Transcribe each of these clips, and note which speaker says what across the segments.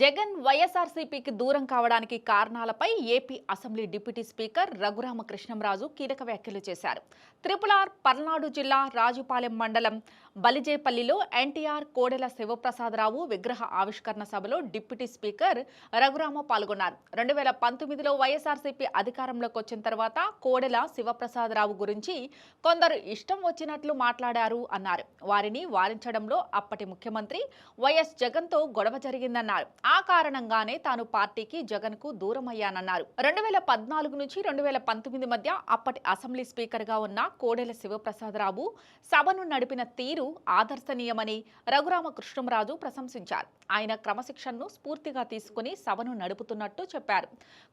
Speaker 1: జగన్ వైఎస్ఆర్సీపీకి దూరం కావడానికి కారణాలపై AP assembly deputy speaker Raghu Rama Krishnam Raju కీలక వ్యాఖ్యలు చేశారు. త్రిపుల పల్నాడు జిల్లా రాజుపాలెం మండలం బలిజేపల్లిలో ఎన్టీఆర్ కోడెల శివప్రసాదరావు విగ్రహ ఆవిష్కరణ సభలో డిప్యూటీ స్పీకర్ రఘురామ పాల్గొన్నారు. రెండు వేల పంతొమ్మిదిలో వైఎస్ఆర్సీపీ అధికారంలోకి వచ్చిన తర్వాత కోడెల శివప్రసాదరావు గురించి కొందరు ఇష్టం వచ్చినట్లు మాట్లాడారు అన్నారు. వారిని వారించడంలో అప్పటి ముఖ్యమంత్రి వైఎస్ జగన్తో గొడవ జరిగిందన్నారు. ఆ కారణంగానే తాను పార్టీకి జగన్కు దూరమయ్యానన్నారు. రెండు వేల పద్నాలుగు నుంచి రెండు వేల పంతొమ్మిది మధ్య అప్పటి అసెంబ్లీ స్పీకర్గా ఉన్న కోడెల శివప్రసాదరావు సభను నడిపిన తీరు ఆదర్శనీయమని రఘురామ కృష్ణంరాజు ప్రశంసించారు. ఆయన క్రమశిక్షణను స్ఫూర్తిగా తీసుకుని సభను నడుపుతున్నట్టు చెప్పారు.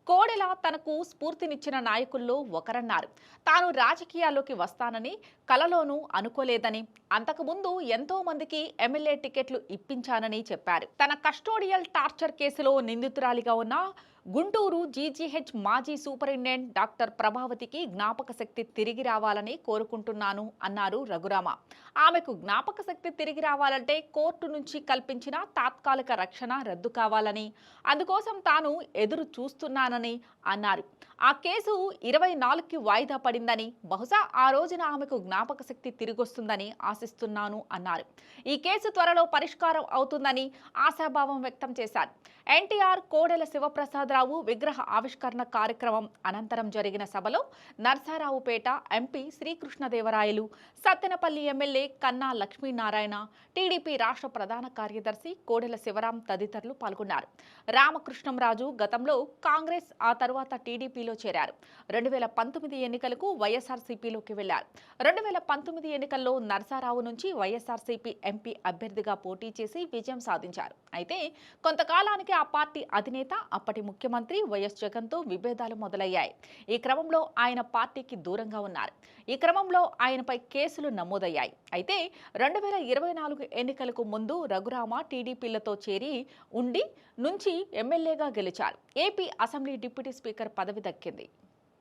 Speaker 1: కోడెల తనకు స్ఫూర్తినిచ్చిన నాయకుల్లో ఒకరన్నారు. తాను రాజకీయాల్లోకి వస్తానని కలలోనూ అనుకోలేదని అంతకుముందు ఎంతో మందికి ఎమ్మెల్యే టికెట్లు ఇప్పించానని చెప్పారు. తన కస్టోడియల్ టార్చర్ కేసులో నిందితురాలిగా ఉన్న గుంటూరు జీజీహెచ్ మాజీ సూపరింటెండెంట్ డాక్టర్ ప్రభావతికి జ్ఞాపక శక్తి తిరిగి రావాలని కోరుకుంటున్నాను అన్నారు రఘురామ. ఆమెకు జ్ఞాపక శక్తి తిరిగి రావాలంటే కోర్టు నుంచి కల్పించిన తాత్కాలిక రక్షణ రద్దు కావాలని అందుకోసం తాను ఎదురు చూస్తున్నానని అన్నారు. ఆ కేసు ఇరవై నాలుగుకి వాయిదా పడిందని బహుశా ఆ రోజున ఆమెకు జ్ఞాపక శక్తి తిరిగొస్తుందని ఆశిస్తున్నాను అన్నారు. ఈ కేసు త్వరలో పరిష్కారం అవుతుందని ఆశాభావం వ్యక్తం చేశారు. ఎన్టీఆర్ కోడెల శివప్రసాదరావు విగ్రహ ఆవిష్కరణ కార్యక్రమం అనంతరం జరిగిన సభలో Narasaraopet MP Sri Krishna Devarayalu Sattenapalli MLA Kanna Lakshminarayana TDP రాష్ట్ర ప్రధాన కార్యదర్శి కోడెల శివరాం తదితరులు పాల్గొన్నారు. రామకృష్ణంరాజు గతంలో కాంగ్రెస్ ఆ తర్వాత టీడీపీలో చేరారు. రెండు వేల పంతొమ్మిది ఎన్నికలకు వైఎస్ఆర్సీపీలోకి వెళ్ళారు. రెండు వేల పంతొమ్మిది ఎన్నికల్లో నర్సారావు నుంచి వైఎస్ఆర్సీపీ ఎంపీ అభ్యర్థిగా పోటీ చేసి విజయం సాధించారు. అయితే కొంతకాలానికి ఆ పార్టీ అధినేత అప్పటి ముఖ్యమంత్రి వైఎస్ జగన్తో విభేదాలు మొదలయ్యాయి. ఈ క్రమంలో ఆయన పార్టీకి దూరంగా ఉన్నారు. ఈ క్రమంలో ఆయనపై కేసులు నమోదయ్యాయి. అయితే రెండు వేల ఇరవై నాలుగు ఎన్నికలకు ముందు రఘురామ టీడీపీలతో చేరి ఉండి నుంచి ఎమ్మెల్యేగా గెలిచారు. ఏపీ అసెంబ్లీ డిప్యూటీ స్పీకర్ పదవి దక్కింది.